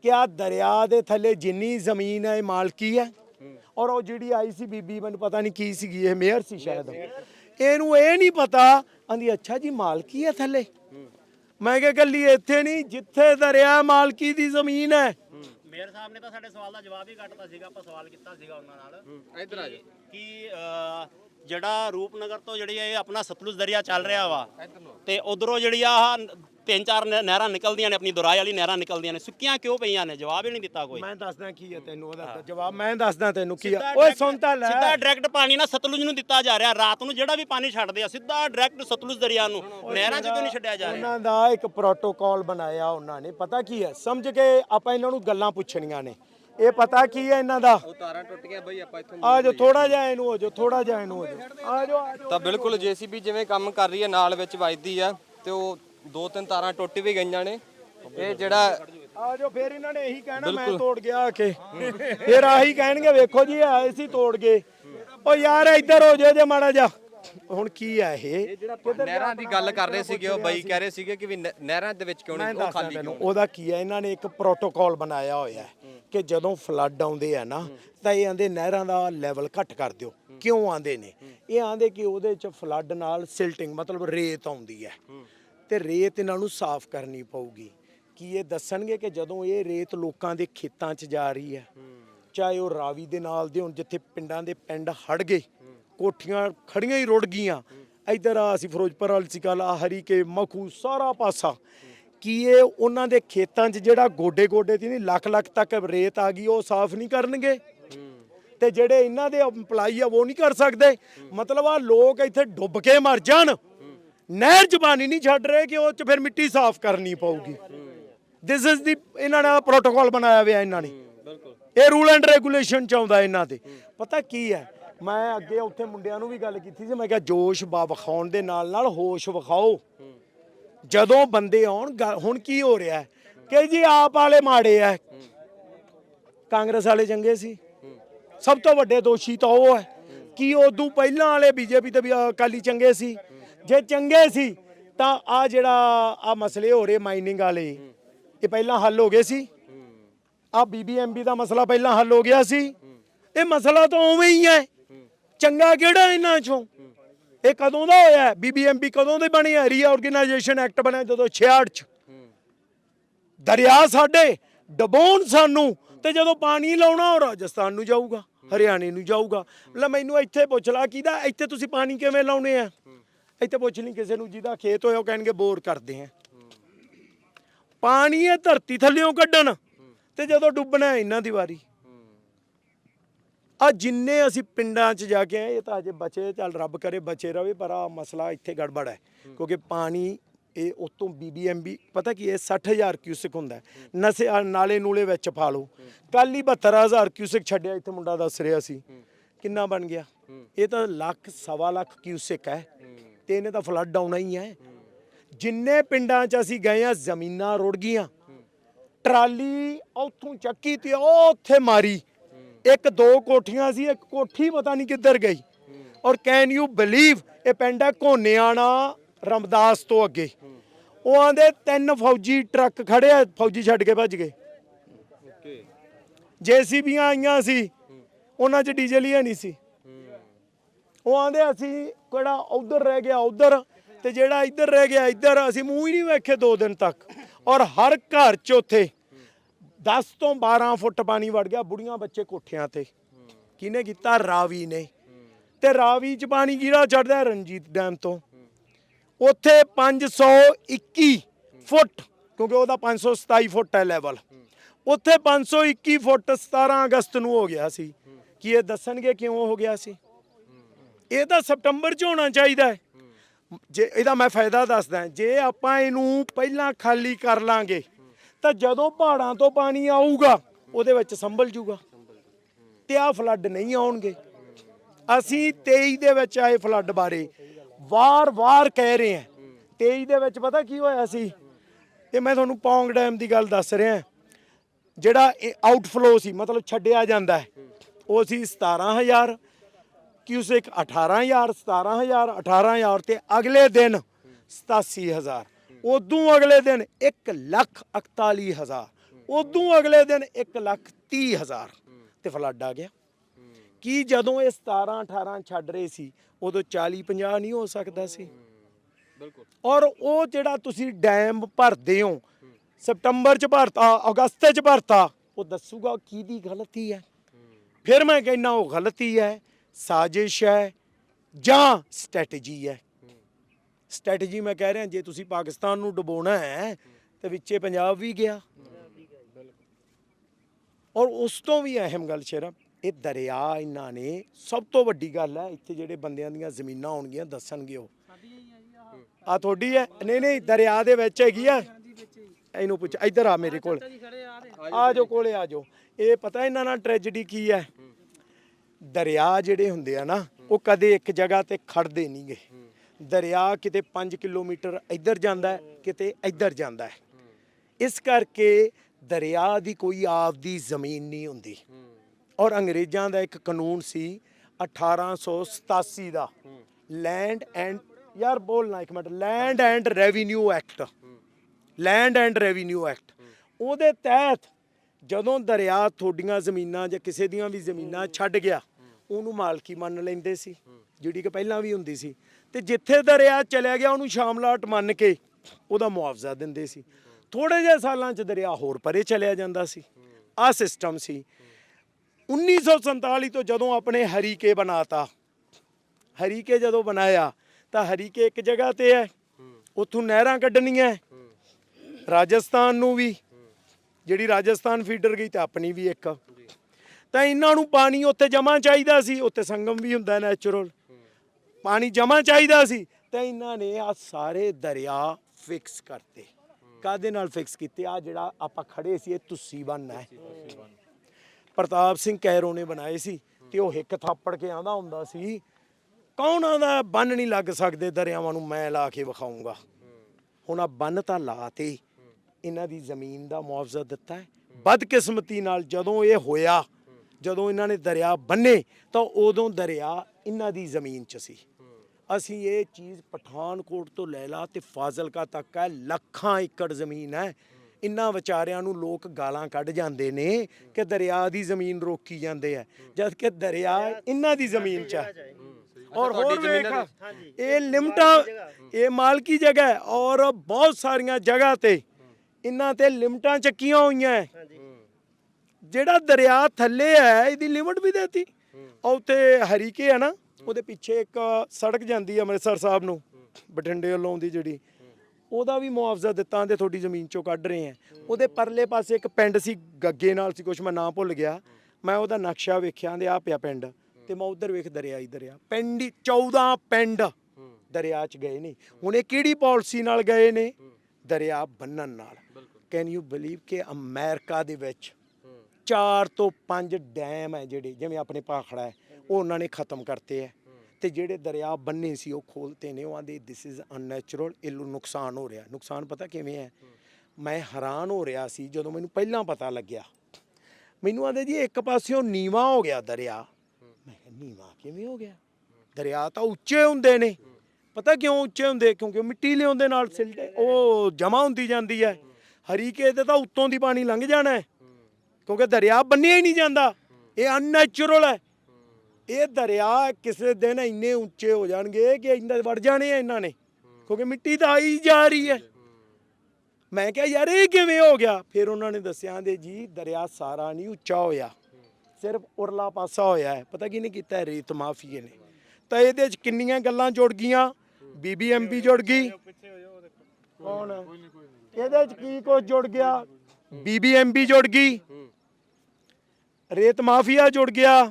ਕਿ ਆ ਦਰਿਆ ਦੇ ਥੱਲੇ ਜਿੰਨੀ ਜ਼ਮੀਨ ਹੈ, ਇਹ ਮਾਲਕੀ ਹੈ? ਔਰ ਉਹ ਜਿਹੜੀ ਆਈ ਸੀ ਬੀਬੀ ਮੈਨੂੰ ਪਤਾ ਨਹੀਂ ਕੀ ਸੀਗੀ ਇਹ ਮੇਅਰ ਸੀ ਸ਼ਾਇਦ। ਇਹਨੂੰ ਇਹ ਨਹੀਂ ਪਤਾ ਆਂਦੀ ਅੱਛਾ ਜੀ ਮਾਲਕੀ ਹੈ ਥੱਲੇ? ਮੈਂ ਕਿਹਾ ਗੱਲੀ ਇੱਥੇ ਨਹੀਂ ਜਿੱਥੇ ਦਰਿਆ ਮਾਲਕੀ ਦੀ ਜ਼ਮੀਨ ਹੈ। ਮੇਅਰ ਸਾਹਿਬ ਨੇ ਤਾਂ ਸਾਡੇ ਸਵਾਲ ਦਾ ਜਵਾਬ ਹੀ ਕੱਟਤਾ ਸੀਗਾ ਆਪਾਂ ਸਵਾਲ ਕੀਤਾ ਸੀਗਾ ਉਹਨਾਂ ਨਾਲ। ਇੱਧਰ ਆ ਜਾਓ। ਕਿ ਜਿਹੜਾ ਰੂਪਨਗਰ ਤੋਂ ਜਿਹੜੀ ਇਹ ਆਪਣਾ ਸਤਲੁਜ ਦਰਿਆ ਚੱਲ ਰਿਹਾ ਵਾ ਤੇ ਉਧਰੋਂ ਜਿਹੜੀ ਆ ਆਹ ਤਿੰਨ ਚਾਰ ਨਹਿ- ਨਹਿਰਾਂ ਨਿਕਲਦੀਆਂ ਨੇ ਆਪਣੀ ਦੁਰਾਈ ਵਾਲੀ ਨਹਿਰਾਂ ਨਿਕਲਦੀਆਂ ਨੇ। ਸੁੱਕੀਆਂ ਕਿਉਂ ਪਈਆਂ ਨੇ? ਜਵਾਬ ਹੀ ਨਹੀਂ ਦਿੱਤਾ ਕੋਈ। ਮੈਂ ਦੱਸਦਾ ਕੀ ਹੈ ਤੈਨੂੰ ਉਹਦਾ ਤਾਂ ਜਵਾਬ ਮੈਂ ਦੱਸਦਾ ਤੈਨੂੰ ਕੀ ਆ। ਓਏ ਸੁਣ ਤਾਂ ਲੈ। ਸਿੱਧਾ ਡਾਇਰੈਕਟ ਪਾਣੀ ਨਾ ਸਤਲੁਜ ਨੂੰ ਦਿੱਤਾ ਜਾ ਰਿਹਾ। ਰਾਤ ਨੂੰ ਜਿਹੜਾ ਵੀ ਪਾਣੀ ਛੱਡਦੇ ਆ ਸਿੱਧਾ ਡਾਇਰੈਕਟ ਸਤਲੁਜ ਦਰਿਆ ਨੂੰ। ਨਹਿਰਾਂ 'ਚ ਕਿਉਂ ਨਹੀਂ ਛੱਡਿਆ ਜਾ ਰਿਹਾ? ਉਹਨਾਂ ਦਾ ਇੱਕ ਪ੍ਰੋਟੋਕਾਲ ਬਣਾਇਆ ਉਹਨਾਂ ਨੇ। ਪਤਾ ਕੀ ਹੈ? ਸਮਝ ਕੇ ਆਪਾਂ ਇਹਨਾਂ ਨੂੰ ਗੱਲਾਂ ਪੁੱਛਣੀਆਂ ਨੇ। ਇਹ ਪਤਾ ਕੀ ਹੈ ਇਹਨਾਂ ਦਾ? ਉਹ ਤਾਰਾਂ ਟੁੱਟ ਗਿਆ ਬਈ ਆਪਾਂ ਇੱਥੋਂ ਆ ਜਾਓ ਥੋੜਾ ਜਿਹਾ ਇਹਨੂੰ ਹੋ ਜਾਓ ਥੋੜਾ ਜਿਹਾ ਇਹਨੂੰ ਹੋ ਜਾਓ। ਆ ਜਾਓ ਆ ਜਾਓ। ਤਾਂ ਬਿਲਕੁਲ ਜੀਸੀਬੀ ਜਿਵੇਂ ਕੰਮ ਕਰ ਰਹੀ ਹੈ ਨਾਲ ਵਿੱਚ ਵੱਜਦੀ ਆ ਤੇ ਉਹ ਦੋ ਤਿੰਨ ਤਾਰਾਂ ਟੁੱਟ ਵੀ ਗਈਆਂ ਨੇ। ਇਹ ਜਿਹੜਾ ਆ ਜਾਓ ਫਿਰ ਇਹਨਾਂ ਨੇ ਇਹੀ ਕਹਿਣਾ ਮੈਂ ਤੋੜ ਗਿਆ ਆ ਕੇ। ਫਿਰ ਆਹੀ ਕਹਿਣਗੇ ਵੇਖੋ ਜੀ ਆਏ ਸੀ ਤੋੜ ਗਏ। ਓ ਯਾਰ ਇੱਧਰ ਹੋ ਜਾਓ ਜੇ ਮਾੜਾ ਜਾ ਹੁਣ ਕੀ ਆ ਇਹ? ਨਹਿਰਾਂ ਦੀ ਗੱਲ ਕਰ ਰਹੇ ਸੀਗੇ ਉਹ ਬਾਈ ਕਹਿ ਰਹੇ ਸੀਗੇ ਕਿ ਵੀ ਨਹਿ- ਨਹਿਰਾਂ ਦੇ ਵਿੱਚ ਕਿਉਂ ਨਹੀਂ ਉਹ ਖਾਲੀ ਕਿਉਂ? ਉਹਦਾ ਕੀ ਹੈ ਇਹਨਾਂ ਨੇ ਇੱਕ ਪ੍ਰੋਟੋਕਾਲ ਬਣਾਇਆ ਹੋਇਆ ਹੈ ਕਿ ਜਦੋਂ ਫਲੱਡ ਆਉਂਦੇ ਆ ਨਾ ਤਾਂ ਇਹ ਆਂਦੇ ਨਹਿਰਾਂ ਦਾ ਲੈਵਲ ਘੱਟ ਕਰ ਦਿਓ। ਕਿਉਂ ਆਂਦੇ ਨੇ? ਇਹ ਆਂਦੇ ਕਿ ਉਹਦੇ ਚ ਫਲੱਡ ਨਾਲ ਸਿਲਟਿੰਗ ਮਤਲਬ ਰੇਤ ਆਉਂਦੀ ਹੈ। ਤੇ ਰੇਤ ਇਹਨਾਂ ਨੂੰ ਸਾਫ਼ ਕਰਨੀ ਪਊਗੀ। ਕੀ ਇਹ ਦੱਸਣਗੇ ਕਿ ਜਦੋਂ ਇਹ ਰੇਤ ਲੋਕਾਂ ਦੇ ਖੇਤਾਂ 'ਚ ਜਾ ਰਹੀ ਹੈ, ਚਾਹੇ ਉਹ ਰਾਵੀ ਦੇ ਨਾਲ ਦੇ ਹੁਣ, ਜਿੱਥੇ ਪਿੰਡਾਂ ਦੇ ਪਿੰਡ ਹੜ ਗਏ, ਕੋਠੀਆਂ ਖੜੀਆਂ ਹੀ ਰੁੜ ਗਈਆਂ। ਇੱਧਰ ਆ ਅਸੀਂ ਫਿਰੋਜ਼ਪੁਰ ਵਾਲੀ ਸੀ ਆ ਹਰੀ ਕੇ ਮਖੂ ਸਾਰਾ ਪਾਸਾ। ਕੀ ਇਹ ਉਹਨਾਂ ਦੇ ਖੇਤਾਂ 'ਚ ਜਿਹੜਾ ਗੋਡੇ ਗੋਡੇ ਦੀ ਨਹੀਂ ਲੱਖ ਲੱਖ ਤੱਕ ਰੇਤ ਆ ਗਈ, ਉਹ ਸਾਫ਼ ਨਹੀਂ ਕਰਨਗੇ? ਤੇ ਜਿਹੜੇ ਇਹਨਾਂ ਦੇ EMPLOYE ਆ, ਉਹ ਨਹੀਂ ਕਰ ਸਕਦੇ? ਮਤਲਬ ਆ ਲੋਕ ਇੱਥੇ ਡੁੱਬ ਕੇ ਮਰ ਜਾਣ। ਨਹਿਰ ਜ਼ਬਾਨੀ ਨਹੀਂ ਛੱਡ ਰਹੇ ਕਿ ਉਹ ਚ ਫਿਰ ਮਿੱਟੀ ਸਾਫ਼ ਕਰਨੀ ਪਊਗੀ। ਦਿਸ ਇਜ਼ ਦੀ ਇਹਨਾਂ ਨੇ ਪ੍ਰੋਟੋਕਾਲ ਬਣਾਇਆ ਹੋਇਆ ਇਹਨਾਂ ਨੇ। ਬਿਲਕੁਲ। ਇਹ ਰੂਲ ਐਂਡ ਰੈਗੂਲੇਸ਼ਨ ਚ ਆਉਂਦਾ ਇਹਨਾਂ ਦੇ ਪਤਾ ਕੀ ਹੈ? ਮੈਂ ਅੱਗੇ ਉੱਥੇ ਮੁੰਡਿਆਂ ਨੂੰ ਵੀ ਗੱਲ ਕੀਤੀ ਸੀ ਮੈਂ ਕਿਹਾ ਜੋਸ਼ ਬਾ ਵਿਖਾਉਣ ਦੇ ਨਾਲ ਨਾਲ ਹੋਸ਼ ਵਿਖਾਓ। ਜਦੋਂ ਬੰਦੇ ਆਉਣ ਹੁਣ ਕੀ ਹੋ ਰਿਹਾ ਕਿ ਜੀ ਆਪ ਵਾਲੇ ਮਾੜੇ ਆ ਕਾਂਗਰਸ ਵਾਲੇ ਚੰਗੇ ਸੀ। ਸਭ ਤੋਂ ਵੱਡੇ ਦੋਸ਼ੀ ਤਾਂ ਉਹ ਹੈ। ਕੀ ਉਦੋਂ ਪਹਿਲਾਂ ਵਾਲੇ ਬੀਜੇਪੀ ਤੇ ਵੀ ਅਕਾਲੀ ਚੰਗੇ ਸੀ? ਜੇ ਚੰਗੇ ਸੀ, ਤਾਂ ਆ ਜਿਹੜਾ ਆ ਮਸਲੇ ਹੋ ਰਹੇ ਮਾਈਨਿੰਗ ਵਾਲੇ, ਇਹ ਪਹਿਲਾਂ ਹੱਲ ਹੋ ਗਏ ਸੀ। ਆ ਬੀਬੀਐਮਬੀ ਦਾ ਮਸਲਾ ਪਹਿਲਾਂ ਹੱਲ ਹੋ ਗਿਆ ਸੀ। ਇਹ ਮਸਲਾ ਤਾਂ ਉਵੇਂ ਹੀ ਹੈ। ਚੰਗਾ ਕਿਹੜਾ ਇਹਨਾਂ ਚੋਂ? ਇਹ ਕਦੋਂ ਦਾ ਹੋਇਆ? ਬੀਬੀਐਮਬੀ ਕਦੋਂ ਦੇ ਬਣੀ ਹੈ ਰੀਆਰਗੇਨਾਈਜੇਸ਼ਨ ਐਕਟ ਬਣਿਆ ਜਦੋਂ 66 ਚ। ਦਰਿਆ ਸਾਡੇ ਡਬੋਨ ਸਾਨੂੰ ਤੇ ਜਦੋਂ ਪਾਣੀ ਲਾਉਣਾ ਉਹ ਰਾਜਸਥਾਨ ਨੂੰ ਜਾਊਗਾ, ਹਰਿਆਣੇ ਨੂੰ ਜਾਊਗਾ। ਲੈ ਮੈਨੂੰ ਇੱਥੇ ਪੁੱਛ ਲਾ, ਕਿਹਦਾ ਇੱਥੇ ਤੁਸੀਂ ਪਾਣੀ ਕਿਵੇਂ ਲਾਉਣੇ ਆ? ਇੱਥੇ ਪੁੱਛ ਲਈ ਕਿਸੇ ਨੂੰ ਜਿਹਦਾ ਖੇਤ ਹੋਇਆ, ਉਹ ਕਹਿਣਗੇ ਬੋਰ ਕਰਦੇ ਆ। ਪਾਣੀ ਇਹ ਧਰਤੀ ਥੱਲਿਓਂ ਕੱਢਣ ਤੇ ਜਦੋਂ ਡੁੱਬਣਾ ਇਹਨਾਂ ਦੀ ਵਾਰੀ। ਆ ਜਿੰਨੇ ਅਸੀਂ ਪਿੰਡਾਂ 'ਚ ਜਾ ਕੇ ਆਏ, ਇਹ ਤਾਂ ਅਜੇ ਬਚੇ, ਚੱਲ ਰੱਬ ਕਰੇ ਬਚੇ ਰਵੇ, ਪਰ ਆ ਮਸਲਾ ਇੱਥੇ ਗੜਬੜ ਹੈ। ਕਿਉਂਕਿ ਪਾਣੀ ਇਹ ਉਤੋਂ ਬੀਬੀਐਮਬੀ ਪਤਾ ਕੀ ਇਹ 60000 ਕਿਊਸਿਕ ਹੁੰਦਾ ਨਸੇ ਨਾਲੇ ਨੂਲੇ ਵਿੱਚ ਪਾ ਲਓ। ਕੱਲ ਹੀ 72000 ਕਿਊਸਿਕ ਛੱਡਿਆ, ਇੱਥੇ ਮੁੰਡਾ ਦੱਸ ਰਿਹਾ ਸੀ। ਕਿੰਨਾ ਬਣ ਗਿਆ? ਇਹ ਤਾਂ ਲੱਖ, ਸਵਾ ਲੱਖ ਕਿਊਸਿਕ ਹੈ। ਤੇ ਇਹਨੇ ਤਾਂ ਫਲੱਡ ਆਉਣਾ ਹੀ ਹੈ। ਜਿੰਨੇ ਪਿੰਡਾਂ 'ਚ ਅਸੀਂ ਗਏ ਆ ਜ਼ਮੀਨਾਂ ਰੁੜ ਗਈਆਂ। ਟਰਾਲੀ ਉੱਥੋਂ ਚੱਕੀ ਤੇ ਉਹ ਉੱਥੇ ਮਾਰੀ। ਇੱਕ ਦੋ ਕੋਠੀਆਂ ਸੀ ਇੱਕ ਕੋਠੀ ਪਤਾ ਨਹੀਂ ਕਿੱਧਰ ਗਈ। ਔਰ ਕੈਨ ਯੂ ਬਲੀਵ ਇਹ ਪਿੰਡ ਹੈ ਕੋਨਿਆਣਾ ਰਮਦਾਸ ਤੋਂ ਅੱਗੇ। ਉਹ ਆਂਦੇ ਤਿੰਨ ਫੌਜੀ ਟਰੱਕ ਖੜੇ ਆ ਫੌਜੀ ਛੱਡ ਕੇ ਭੱਜ ਗਏ। ਓਕੇ। ਜੇਸੀਬੀਆਂ ਆਈਆਂ ਸੀ ਉਹਨਾਂ 'ਚ ਡੀਜ਼ਲ ਹੀ ਹੈ ਨਹੀਂ ਸੀ। ਉਹ ਆਂਦੇ ਅਸੀਂ ਕਿਹੜਾ ਉਧਰ ਰਹਿ ਗਿਆ, ਉਧਰ। ਤੇ ਜਿਹੜਾ ਇੱਧਰ ਰਹਿ ਗਿਆ, ਇੱਧਰ, ਅਸੀਂ ਮੂੰਹ ਹੀ ਨਹੀਂ ਵੇਖੇ ਦੋ ਦਿਨ ਤੱਕ। ਔਰ ਹਰ ਘਰ 'ਚ ਉੱਥੇ 10 ਤੋਂ 12 ਫੁੱਟ ਪਾਣੀ ਵੜ ਗਿਆ ਬੁੜੀਆਂ ਬੱਚੇ ਕੋਠਿਆਂ ਤੇ। ਕਿਹਨੇ ਕੀਤਾ? ਰਾਵੀ ਨੇ। ਤੇ ਰਾਵੀ 'ਚ ਪਾਣੀ ਕਿਹੜਾ ਚੜਦਾ ਰਣਜੀਤ ਡੈਮ ਤੋਂ। ਉੱਥੇ 521 ਫੁੱਟ, ਕਿਉਂਕਿ ਉਹਦਾ 527 ਫੁੱਟ ਹੈ ਲੈਵਲ ਉੱਥੇ 521 ਫੁੱਟ 17 ਅਗਸਤ ਨੂੰ ਹੋ ਗਿਆ ਸੀ। ਕੀ ਇਹ ਦੱਸਣਗੇ ਕਿਉਂ ਹੋ ਗਿਆ ਸੀ? ਇਹ ਤਾਂ ਸਪਟੰਬਰ 'ਚ ਹੋਣਾ ਚਾਹੀਦਾ ਹੈ। ਜੇ ਇਹਦਾ ਮੈਂ ਫਾਇਦਾ ਦੱਸਦਾ, ਜੇ ਆਪਾਂ ਇਹਨੂੰ ਪਹਿਲਾਂ ਖਾਲੀ ਕਰ ਲਾਂਗੇ, ਤਾਂ ਜਦੋਂ ਪਹਾੜਾਂ ਤੋਂ ਪਾਣੀ ਆਊਗਾ, ਉਹਦੇ ਵਿੱਚ ਸੰਭਲ ਜੂਗਾ। ਤੇ ਆ ਫਲੱਡ ਨਹੀਂ ਆਉਣਗੇ। ਅਸੀਂ 23 ਦੇ ਵਿੱਚ ਆਏ ਫਲੱਡ ਬਾਰੇ, ਵਾਰ-ਵਾਰ ਕਹਿ ਰਹੇ ਹਾਂ। 23 ਦੇ ਵਿੱਚ ਪਤਾ ਕੀ ਹੋਇਆ ਸੀ? ਇਹ ਮੈਂ ਤੁਹਾਨੂੰ ਪੌਂਗ ਡੈਮ ਦੀ ਗੱਲ ਦੱਸ ਰਿਹਾ ਜਿਹੜਾ ਆਊਟਫਲੋ ਸੀ, ਮਤਲਬ ਛੱਡਿਆ ਜਾਂਦਾ ਉਹ ਸੀ 17000 ਕਿਊਸਿਕ 18000 17000 18000 ਤੇ ਅਗਲੇ ਦਿਨ 87000 ਉਦੋਂ ਅਗਲੇ ਦਿਨ 141000 ਉਦੋਂ ਅਗਲੇ ਦਿਨ 130000 ਤੇ ਫਲੱਡ ਆ ਗਿਆ ਕੀ ਜਦੋਂ ਇਹ 17 18 ਛੱਡ ਰਹੇ ਸੀ ਉਦੋਂ 40 50 ਨਹੀਂ ਹੋ ਸਕਦਾ ਸੀ ਬਿਲਕੁਲ ਔਰ ਉਹ ਜਿਹੜਾ ਤੁਸੀਂ ਡੈਮ ਭਰਦੇ ਹੋ ਸਤੰਬਰ ਚ ਭਰਤਾ ਅਗਸਤ ਚ ਭਰਤਾ ਉਹ ਦੱਸੂਗਾ ਕਿਹਦੀ ਗਲਤੀ ਹੈ ਫਿਰ ਮੈਂ ਕਹਿੰਦਾ ਉਹ ਗਲਤੀ ਹੈ ਸਾਜ਼ਿਸ਼ ਹੈ ਜਾਂ ਸਟ੍ਰੈਟਜੀ ਹੈ। ਸਟ੍ਰੈਟਜੀ ਮੈਂ ਕਹਿ ਰਿਹਾ, ਜੇ ਤੁਸੀਂ ਪਾਕਿਸਤਾਨ ਨੂੰ ਡੁਬੋਣਾ ਹੈ, ਤੇ ਵਿੱਚੇ ਪੰਜਾਬ ਵੀ ਗਿਆ। ਔਰ ਉਸ ਤੋਂ ਵੀ ਅਹਿਮ ਗੱਲ ਸ਼ੇਰਾ, ਇਹ ਦਰਿਆ ਇਹਨਾਂ ਨੇ, ਸਭ ਤੋਂ ਵੱਡੀ ਗੱਲ ਹੈ, ਇੱਥੇ ਜਿਹੜੇ ਬੰਦਿਆਂ ਦੀਆਂ ਜ਼ਮੀਨਾਂ ਹੋਣਗੀਆਂ ਦੱਸਣਗੇ ਉਹ। ਆ ਤੁਹਾਡੀ ਹੈ? ਨਹੀਂ ਨਹੀਂ, ਦਰਿਆ ਦੇ ਵਿੱਚ ਹੈਗੀ ਆ। ਇਹਨੂੰ ਪੁੱਛ, ਇੱਧਰ ਆ ਮੇਰੇ ਕੋਲ। ਆ ਜਾਓ, ਕੋਲੇ ਆ ਜਾਓ। ਇਹ ਪਤਾ ਇਹਨਾਂ ਨਾਲ ਟ੍ਰੈਜੇਡੀ ਕੀ ਹੈ? ਦਰਿਆ ਜਿਹੜੇ ਹੁੰਦੇ ਆ ਨਾ, ਉਹ ਕਦੇ ਇੱਕ ਜਗ੍ਹਾ ਤੇ ਖੜਦੇ ਨਹੀਂਗੇ। ਦਰਿਆ ਕਿਤੇ 5 ਕਿਲੋਮੀਟਰ ਇੱਧਰ ਜਾਂਦਾ ਹੈ, ਕਿਤੇ ਇੱਧਰ ਜਾਂਦਾ ਹੈ। ਇਸ ਕਰਕੇ ਦਰਿਆ ਦੀ ਕੋਈ ਆਪਦੀ ਜ਼ਮੀਨ ਨਹੀਂ ਹੁੰਦੀ। ਔਰ ਅੰਗਰੇਜ਼ਾਂ ਦਾ ਇੱਕ ਕਾਨੂੰਨ ਸੀ 1887 ਦਾ ਲੈਂਡ ਐਂਡ ਯਾਰ ਬੋਲਣਾ ਇੱਕ minute land and revenue act land and revenue act ਉਹਦੇ ਤਹਿਤ ਜਦੋਂ ਦਰਿਆ ਤੁਹਾਡੀਆਂ ਜ਼ਮੀਨਾਂ ਜਾਂ ਕਿਸੇ ਦੀਆਂ ਵੀ ਜ਼ਮੀਨਾਂ ਛੱਡ ਗਿਆ ਉਹਨੂੰ ਮਾਲਕੀ ਮੰਨ ਲੈਂਦੇ ਸੀ, ਜਿਹੜੀ ਕਿ ਪਹਿਲਾਂ ਵੀ ਹੁੰਦੀ ਸੀ। ਤੇ ਜਿੱਥੇ ਦਰਿਆ ਚਲਿਆ ਗਿਆ, ਉਹਨੂੰ ਸ਼ਾਮਲਾਟ ਮੰਨ ਕੇ ਉਹਦਾ ਮੁਆਵਜ਼ਾ ਦਿੰਦੇ ਸੀ। ਥੋੜੇ ਜਿਹੇ ਸਾਲਾਂ 'ਚ ਦਰਿਆ ਹੋਰ ਪਰੇ ਚਲਿਆ ਜਾਂਦਾ ਸੀ। ਆਹ ਸਿਸਟਮ ਸੀ। 1947 ਤੋਂ ਜਦੋਂ ਆਪਣੇ ਹਰੀਕੇ ਬਣਾਤਾ, ਹਰੀਕੇ ਜਦੋਂ ਬਣਾਇਆ, ਤਾਂ ਹਰੀਕੇ ਇੱਕ ਜਗ੍ਹਾ ਤੇ ਹੈ। ਉੱਥੋਂ ਨਹਿਰਾਂ ਕੱਢਣੀਆਂ ਰਾਜਸਥਾਨ ਨੂੰ ਵੀ, ਜਿਹੜੀ ਰਾਜਸਥਾਨ ਫੀਡਰ ਗਈ ਤੇ ਆਪਣੀ ਵੀ ਇੱਕ। ਤਾਂ ਇਹਨਾਂ ਨੂੰ ਪਾਣੀ ਉੱਥੇ ਜਮਾ ਚਾਹੀਦਾ ਸੀ। ਉੱਥੇ ਸੰਗਮ ਵੀ ਹੁੰਦਾ ਨੈਚੁਰਲ ਪਾਣੀ ਜਮਾ ਚਾਹੀਦਾ ਸੀ। ਤਾਂ ਇਹਨਾਂ ਨੇ ਆ ਸਾਰੇ ਦਰਿਆ ਫਿਕਸ ਕਰਤੇ। ਕਾਦੇ ਨਾਲ ਫਿਕਸ ਕੀਤੇ? ਆ ਜਿਹੜਾ ਆਪਾਂ ਖੜੇ ਸੀ, ਇਹ ਤੁਸੀ ਬੰਨ੍ਹ ਹੈ। ਪ੍ਰਤਾਪ ਸਿੰਘ ਕੈਰੋ ਨੇ ਬਣਾਏ ਸੀ ਤੇ ਉਹ ਹਿੱਕ ਥਾਪੜ ਕੇ ਆਂਦਾ ਹੁੰਦਾ ਸੀ, ਕੌਣ ਆਂਦਾ ਬੰਨ ਨਹੀਂ ਲੱਗ ਸਕਦੇ, ਦਰਿਆਵਾਂ ਨੂੰ ਮੈਂ ਲਾ ਕੇ ਵਿਖਾਉਂਗਾ ਹੁਣ ਆ ਬੰਨ ਤਾਂ ਲਾਤੇ। ਇਹਨਾਂ ਦੀ ਜ਼ਮੀਨ ਦਾ ਮੁਆਵਜ਼ਾ ਦਿੱਤਾ ਹੈ। ਬਦਕਿਸਮਤੀ ਨਾਲ ਜਦੋਂ ਇਹ ਹੋਇਆ ਜਦੋਂ ਇਹਨਾਂ ਨੇ ਦਰਿਆ ਬੰਨੇ ਤਾਂ ਉਦੋਂ ਦਰਿਆ ਇਹਨਾਂ ਦੀ ਜ਼ਮੀਨ 'ਚ ਸੀ। ਅਸੀਂ ਇਹ ਚੀਜ਼ ਪਠਾਨਕੋਟ ਤੋਂ ਲੈ ਲਾ ਤੇ ਫਾਜ਼ਿਲਕਾ ਤੱਕ ਹੈ ਲੱਖਾਂ ਏਕੜ ਜ਼ਮੀਨ ਹੈ। ਇੰਨਾ ਵਿਚਾਰਿਆਂ ਨੂੰ ਲੋਕ ਗਾਲਾਂ ਕੱਢ ਜਾਂਦੇ ਨੇ ਕਿ ਦਰਿਆ ਦੀ ਜ਼ਮੀਨ ਰੋਕੀ ਜਾਂਦੇ ਆ ਜਦ ਕਿ ਦਰਿਆ ਇਹਨਾਂ ਦੀ ਜ਼ਮੀਨ 'ਚ ਹੈ। ਔਰ ਹੋਰ ਵੇਖ ਇਹ ਲਿਮਟਾਂ ਇਹ ਮਾਲਕੀ ਜਗ੍ਹਾ ਹੈ ਔਰ ਬਹੁਤ ਸਾਰੀਆਂ ਜਗ੍ਹਾ ਤੇ ਇਹਨਾਂ ਤੇ ਲਿਮਟਾਂ ਚੱਕੀਆਂ ਹੋਈਆਂ ਹੈ। ਜਿਹੜਾ ਦਰਿਆ ਥੱਲੇ ਹੈ ਇਹਦੀ ਲਿਮਟ ਵੀ ਦੇਤੀ। ਉੱਤੇ ਹਰੀਕੇ ਹੈ ਨਾ ਉਹਦੇ ਪਿੱਛੇ ਇੱਕ ਸੜਕ ਜਾਂਦੀ ਅੰਮ੍ਰਿਤਸਰ ਸਾਹਿਬ ਨੂੰ ਬਠਿੰਡੇ ਵੱਲੋਂ ਦੀ ਜਿਹੜੀ। ਉਹਦਾ ਵੀ ਮੁਆਵਜ਼ਾ ਦਿੱਤਾ ਤੇ ਤੁਹਾਡੀ ਜ਼ਮੀਨ ਚੋਂ ਕੱਢ ਰਹੇ ਆ। ਉਹਦੇ ਪਰਲੇ ਪਾਸੇ ਇੱਕ ਪਿੰਡ ਸੀ ਗੱਗੇ ਨਾਲ ਸੀ ਕੁਛ ਮੈਂ ਨਾਂ ਭੁੱਲ ਗਿਆ। ਮੈਂ ਉਹਦਾ ਨਕਸ਼ਾ ਵੇਖਿਆ ਤੇ ਆ ਪਿਆ ਪਿੰਡ। ਤੇ ਮੈਂ ਉਧਰ ਵੇਖ ਦਰਿਆ ਹੀ ਦਰਿਆ। ਪਿੰਡ ਹੀ 14 ਪਿੰਡ ਦਰਿਆ 'ਚ ਗਏ ਨੇ। ਹੁਣ ਇਹ ਕਿਹੜੀ ਪਾਲਿਸੀ ਨਾਲ ਗਏ ਨੇ? ਦਰਿਆ ਬੰਨਣ ਨਾਲ। ਕੈਨ ਯੂ ਬਲੀਵ ਕਿ ਅਮਰੀਕਾ ਦੇ ਵਿੱਚ ਚਾਰ ਤੋਂ ਪੰਜ ਡੈਮ ਹੈ ਜਿਹੜੇ, ਜਿਵੇਂ ਆਪਣੇ ਪਾਖੜਾ ਹੈ ਉਹ ਉਹਨਾਂ ਨੇ ਖਤਮ ਕਰਤੇ ਹੈ। ਤੇ ਜਿਹੜੇ ਦਰਿਆ ਬੰਨੇ ਸੀ, ਉਹ ਖੋਲਤੇ ਨੇ, ਉਹ ਆਂਦੇ ਦਿਸ ਇਜ਼ ਅਨਨੈਚੁਰਲ ਇਹਨੂੰ ਨੁਕਸਾਨ ਹੋ ਰਿਹਾ। ਨੁਕਸਾਨ ਪਤਾ ਕਿਵੇਂ ਹੈ? ਮੈਂ ਹੈਰਾਨ ਹੋ ਰਿਹਾ ਸੀ ਜਦੋਂ ਮੈਨੂੰ ਪਹਿਲਾਂ ਪਤਾ ਲੱਗਿਆ। ਮੈਨੂੰ ਆਂਦੇ, ਜੀ, ਇੱਕ ਪਾਸਿਓਂ ਨੀਵਾ ਹੋ ਗਿਆ ਦਰਿਆ। ਮੈਂ ਕਿਹਾ, ਨੀਵਾ ਕਿਵੇਂ ਹੋ ਗਿਆ? ਦਰਿਆ ਤਾਂ ਉੱਚੇ ਹੁੰਦੇ ਨੇ। ਪਤਾ ਕਿਉਂ ਉੱਚੇ ਹੁੰਦੇ? ਕਿਉਂਕਿ ਉਹ ਮਿੱਟੀ ਲਿਆਉਂਦੇ ਨਾਲ ਸਿਲਟੇ, ਉਹ ਜਮਾ ਹੁੰਦੀ ਜਾਂਦੀ ਹੈ। ਹਰੀਕੇ ਤੇ ਤਾਂ ਉੱਤੋਂ ਦੀ ਪਾਣੀ ਲੰਘ ਜਾਣਾ ਹੈ। ਕਿਉਂਕਿ ਦਰਿਆ ਬੰਨਿਆ ਹੀ ਨਹੀਂ ਜਾਂਦਾ। ਇਹ ਅਨਨੈਚੁਰਲ ਹੈ। ਇਹ ਦਰਿਆ ਕਿਸੇ ਦਿਨ ਇੰਨੇ ਉੱਚੇ ਹੋ ਜਾਣਗੇ ਕਿ ਇੰਨਾ ਵੜ ਜਾਣੇ ਆ ਇਹਨਾਂ ਨੇ। ਕਿਉਂਕਿ ਮਿੱਟੀ ਤਾਂ ਆਈ ਜਾ ਰਹੀ ਹੈ। ਮੈਂ ਕਿਹਾ ਯਾਰ ਇਹ ਕਿਵੇਂ ਹੋ ਗਿਆ? ਫਿਰ ਉਹਨਾਂ ਨੇ ਦੱਸਿਆ ਦੇ ਜੀ ਦਰਿਆ ਸਾਰਾ ਨਹੀਂ ਉੱਚਾ ਹੋਇਆ। ਸਿਰਫ ਉਰਲਾ ਪਾਸਾ ਹੋਇਆ ਹੈ। ਪਤਾ ਕੀ ਨਹੀਂ ਕੀਤਾ? ਰੇਤ ਮਾਫੀਏ ਨੇ। ਤਾਂ ਇਹਦੇ ਚ ਕਿੰਨੀਆਂ ਗੱਲਾਂ ਜੁੜ ਗਈਆਂ? ਬੀਬੀਐਮਬੀ ਜੁੜ ਗਈ। ਕੌਣ? ਇਹਦੇ ਚ ਕੀ ਕੁਝ ਜੁੜ ਗਿਆ? ਬੀਬੀਐਮਬੀ ਜੁੜ ਗਈ। ਰੇਤ ਮਾਫੀਆ ਜੁੜ ਗਿਆ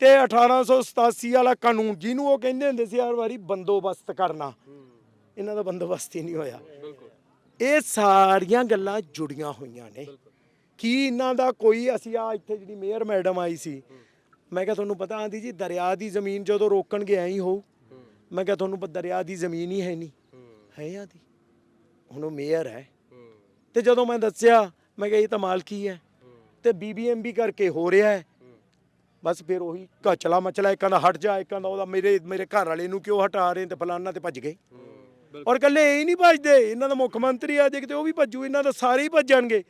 ਤੇ 1887 ਵਾਲਾ ਕਾਨੂੰਨ ਜਿਹਨੂੰ ਉਹ ਕਹਿੰਦੇ ਹੁੰਦੇ ਸੀ ਹਰ ਵਾਰੀ ਬੰਦੋਬਸਤ ਕਰਨਾ। ਇਹਨਾਂ ਦਾ ਬੰਦੋਬਸਤ ਹੀ ਨਹੀਂ ਹੋਇਆ। ਇਹ ਸਾਰੀਆਂ ਗੱਲਾਂ ਜੁੜੀਆਂ ਹੋਈਆਂ ਨੇ। ਕੀ ਇਹਨਾਂ ਦਾ ਕੋਈ, ਅਸੀਂ ਆ ਇੱਥੇ ਜਿਹੜੀ ਮੇਅਰ ਮੈਡਮ ਆਈ ਸੀ, ਮੈਂ ਕਿਹਾ ਤੁਹਾਨੂੰ ਪਤਾ ਆਂਦੀ ਜੀ, ਦਰਿਆ ਦੀ ਜ਼ਮੀਨ ਜਦੋਂ ਰੋਕਣਗੇ ਐਂ ਹੀ ਹੋਊ। ਮੈਂ ਕਿਹਾ ਤੁਹਾਨੂੰ ਦਰਿਆ ਦੀ ਜ਼ਮੀਨ ਹੀ ਹੈ ਨਹੀਂ ਹੈ ਆਂਦੀ ਹੁਣ ਉਹ ਮੇਅਰ ਹੈ। ਤੇ ਜਦੋਂ ਮੈਂ ਦੱਸਿਆ, ਮੈਂ ਕਿਹਾ ਇਹ ਤਾਂ ਮਾਲਕੀ ਹੈ। ਤੇ ਬੀਬੀਐਮਬੀ ਕਰਕੇ ਹੋ ਰਿਹਾ ਹੈ। ਬਸ ਫਿਰ ਉਹੀ ਕਚਲਾ ਮਚਲਾ ਇੱਕਾਂ ਦਾ ਹਟ ਜਾ ਇੱਕਾਂ ਦਾ ਉਹਦਾ ਮੇਰੇ ਮੇਰੇ ਘਰ ਵਾਲੇ ਨੂੰ ਕਿਉਂ ਹਟਾ ਰਹੇ ਤੇ ਫਲਾਨਾ ਤੇ ਭੱਜ ਗਏ। ਔਰ ਕੱਲੇ ਇਹ ਨਹੀਂ ਭੱਜਦੇ ਇਹਨਾਂ ਦਾ ਮੁੱਖ ਮੰਤਰੀ ਆ ਜੇ ਕਿਤੇ ਉਹ ਵੀ ਭੱਜੂ ਇਹਨਾਂ ਦਾ ਸਾਰੇ ਹੀ ਭੱਜਣਗੇ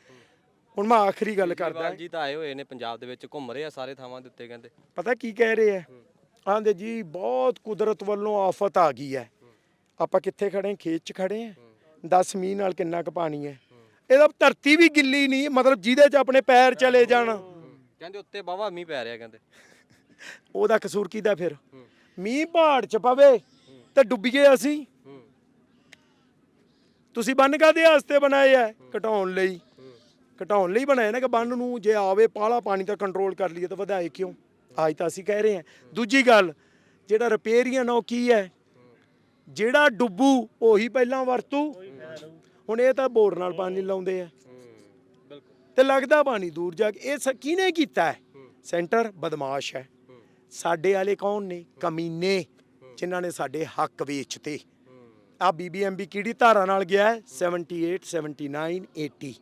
ਹੁਣ ਮੈਂ ਆਖਰੀ ਗੱਲ ਕਰਦਾ। ਜੀ ਤਾਂ ਆਏ ਹੋਏ ਨੇ ਪੰਜਾਬ ਦੇ ਵਿੱਚ ਘੁੰਮ ਰਹੇ ਆ ਸਾਰੇ ਥਾਵਾਂ ਦੇ ਉੱਤੇ ਕਹਿੰਦੇ। ਪਤਾ ਕੀ ਕਹਿ ਰਹੇ ਆ? ਆਂਦੇ ਜੀ ਬਹੁਤ ਕੁਦਰਤ ਵੱਲੋਂ ਆਫਤ ਆ ਗਈ ਹੈ। ਆਪਾਂ ਕਿੱਥੇ ਖੜੇ? ਖੇਤ 'ਚ ਖੜੇ ਆ। 10 ਮੀਂਹ ਨਾਲ ਕਿੰਨਾ ਕੁ ਪਾਣੀ ਹੈ। ਇਹਦਾ ਧਰਤੀ ਵੀ ਗਿੱਲੀ ਨਹੀਂ ਮਤਲਬ ਜਿਹਦੇ 'ਚ ਆਪਣੇ ਪੈਰ ਚਲੇ ਜਾਣ। ਕਹਿੰਦੇ ਉੱਤੇ ਬਾਵਾ ਮੀਂਹ ਪੈ ਰਿਹਾ ਕਹਿੰਦੇ। ਉਹਦਾ ਕਸੂਰ ਕਿਹਦਾ ਫਿਰ? ਮੀਂਹ ਪਹਾੜ 'ਚ ਪਵੇ ਤੇ ਡੁੱਬੀਏ ਅਸੀਂ। ਤੁਸੀਂ ਬੰਨ ਕਾਦੇ ਵਾਸਤੇ ਬਣਾਏ ਆ ਘਟਾਉਣ ਲਈ। ਘਟਾਉਣ ਲਈ ਬਣਾਏ ਨਾ ਕਿ ਬੰਨ ਨੂੰ ਜੇ ਆਵੇ ਪਾਲਾ ਪਾਣੀ ਤਾਂ ਕੰਟਰੋਲ ਕਰ ਲਈਏ ਤਾਂ ਵਧਾਏ ਕਿਉਂ? ਅੱਜ ਤਾਂ ਅਸੀਂ ਕਹਿ ਰਹੇ ਹਾਂ। ਦੂਜੀ ਗੱਲ ਜਿਹੜਾ ਰਿਪੇਰੀਅਨ ਉਹ ਕੀ ਹੈ। ਜਿਹੜਾ ਡੁੱਬੂ ਉਹੀ ਪਹਿਲਾਂ ਵਰਤੂ। ਹੁਣ ਇਹ ਤਾਂ ਬੋਰ ਨਾਲ ਪਾਣੀ ਲਾਉਂਦੇ ਆ। ਬਿਲਕੁਲ। ਤੇ ਲੱਗਦਾ ਪਾਣੀ ਦੂਰ ਜਾ ਕੇ ਇਹ ਸ- ਕਿਹਨੇ ਕੀਤਾ ਹੈ? ਸੈਂਟਰ ਬਦਮਾਸ਼ ਹੈ। ਸਾਡੇ ਵਾਲੇ ਕੌਣ ਨੇ? ਕਮੀਨੇ ਜਿਨ੍ਹਾਂ ਨੇ ਸਾਡੇ ਹੱਕ ਵੇਚਤੇ। ਆ ਬੀਬੀਐਮਬੀ ਕਿਹੜੀ ਧਾਰਾ ਨਾਲ ਗਿਆ ਹੈ? 78 79 80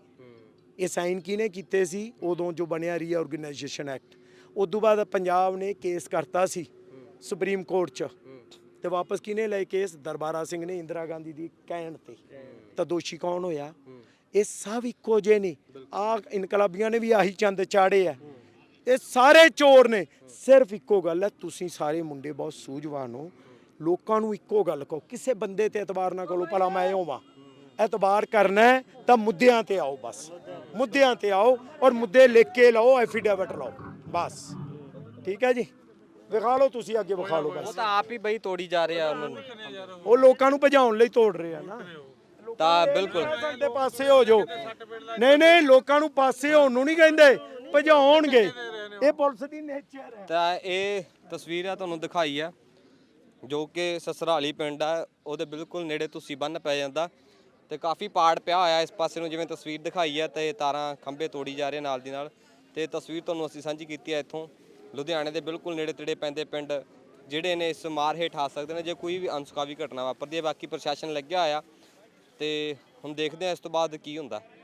ਇਹ ਸਾਈਨ ਕਿਹਨੇ ਕੀਤੇ ਸੀ? ਉਦੋਂ ਜੋ ਬਣਿਆ ਰੀਆਰਗੇਨਾਈਜੇਸ਼ਨ ਐਕਟ ਉਦੋਂ ਬਾਅਦ ਪੰਜਾਬ ਨੇ ਕੇਸ ਕਰਤਾ ਸੀ। ਸੁਪਰੀਮ ਕੋਰਟ 'ਚ। ਤੇ ਵਾਪਸ ਕਿਹਨੇ ਲਏ ਕੇਸ? ਦਰਬਾਰਾ ਸਿੰਘ ਨੇ ਇੰਦਰਾ ਗਾਂਧੀ ਦੀ ਕਹਿਣ ਤੇ। ਤਾਂ ਦੋਸ਼ੀ ਕੌਣ ਹੋਇਆ? ਇਹ ਸਭ ਇੱਕੋ ਜਿਹੇ ਨਹੀਂ ਆ ਇਨਕਲਾਬੀਆਂ ਨੇ ਵੀ ਆਹੀ ਚੰਦ ਚਾੜੇ ਆ। ਇਹ ਸਾਰੇ ਚੋਰ ਨੇ। ਸਿਰਫ ਇੱਕੋ ਗੱਲ ਹੈ, ਤੁਸੀਂ ਸਾਰੇ ਮੁੰਡੇ ਬਹੁਤ ਸੂਝਵਾਨ ਹੋ। ਲੋਕਾਂ ਨੂੰ ਇੱਕੋ ਗੱਲ ਕਹੋ। ਕਿਸੇ ਬੰਦੇ ਤੇ ਇਤਬਾਰ ਨਾ ਕਰੋ, ਭਲਾ ਮੈਂ ਹੋਵਾਂ ਇਤਬਾਰ ਕਰਨਾ ਤਾਂ ਮੁੱਦਿਆਂ ਤੇ ਆਓ ਬਸ। ਮੁੱਦਿਆਂ ਤੇ ਆਓ ਔਰ ਮੁੱਦੇ ਲਿਖ ਕੇ ਲਓ, ਐਫੀਡੇਵਿਟ ਲਓ। ਬਸ। ਠੀਕ ਹੈ ਜੀ? ਵਿਖਾ ਲਓ ਤੁਸੀਂ ਅੱਗੇ ਵਿਖਾ ਲਓ ਉਹ ਤਾਂ ਆਪ ਹੀ ਬਈ ਤੋੜੀ ਜਾ ਰਹੇ ਉਹਨਾਂ ਨੂੰ। ਉਹ ਲੋਕਾਂ ਨੂੰ ਭਜਾਉਣ ਲਈ ਤੋੜ ਰਹੇ ਆ ਨਾ। ਤਾਂ ਬਿਲਕੁਲ। ਸਾਡੇ ਪਾਸੇ ਹੋ ਜਾਓ। ਨਹੀਂ ਨਹੀਂ ਲੋਕਾਂ ਨੂੰ ਪਾਸੇ ਹੋਣ ਨੂੰ ਨਹੀਂ ਕਹਿੰਦੇ ਭਜਾਉਣਗੇ। ਇਹ ਪੁਲਿਸ ਦੀ ਨੇਚਰ ਹੈ। ਤਾਂ ਇਹ ਤਸਵੀਰ ਆ ਤੁਹਾਨੂੰ ਦਿਖਾਈ ਆ ਜੋ ਕਿ ਸਸਰਾਲੀ ਪਿੰਡ ਆ ਉਹਦੇ ਬਿਲਕੁਲ ਨੇੜੇ ਤੁਸੀਂ ਬੰਨ ਪੈ ਜਾਂਦਾ। ਤੇ ਕਾਫੀ ਪਾੜ ਪਿਆ ਹੋਇਆ ਇਸ ਪਾਸੇ ਨੂੰ ਜਿਵੇਂ ਤਸਵੀਰ ਦਿਖਾਈ ਆ ਤੇ ਤਾਰਾਂ ਖੰਭੇ ਤੋੜੀ ਜਾ ਰਹੇ ਨਾਲ ਦੀ ਨਾਲ। ਤੇ ਤਸਵੀਰ ਤੁਹਾਨੂੰ ਅਸੀਂ ਸਾਂਝੀ ਕੀਤੀ ਆ ਇੱਥੋਂ। ਲੁਧਿਆਣੇ ਦੇ ਬਿਲਕੁਲ ਨੇੜੇ ਤੇੜੇ ਪੈਂਦੇ ਪਿੰਡ, ਜਿਹੜੇ ਨੇ ਇਸ ਮਾਰ ਹੇਠ ਆ ਸਕਦੇ ਨੇ, ਜੇ ਕੋਈ ਵੀ ਅਨਸੁਖਾਵੀ ਘਟਨਾ ਵਾਪਰਦੀ ਹੈ, ਬਾਕੀ ਪ੍ਰਸ਼ਾਸਨ ਲੱਗਿਆ ਹੋਇਆ ਤੇ ਹੁਣ ਦੇਖਦੇ ਆ ਇਸ ਤੋਂ ਬਾਅਦ ਕੀ ਹੁੰਦਾ।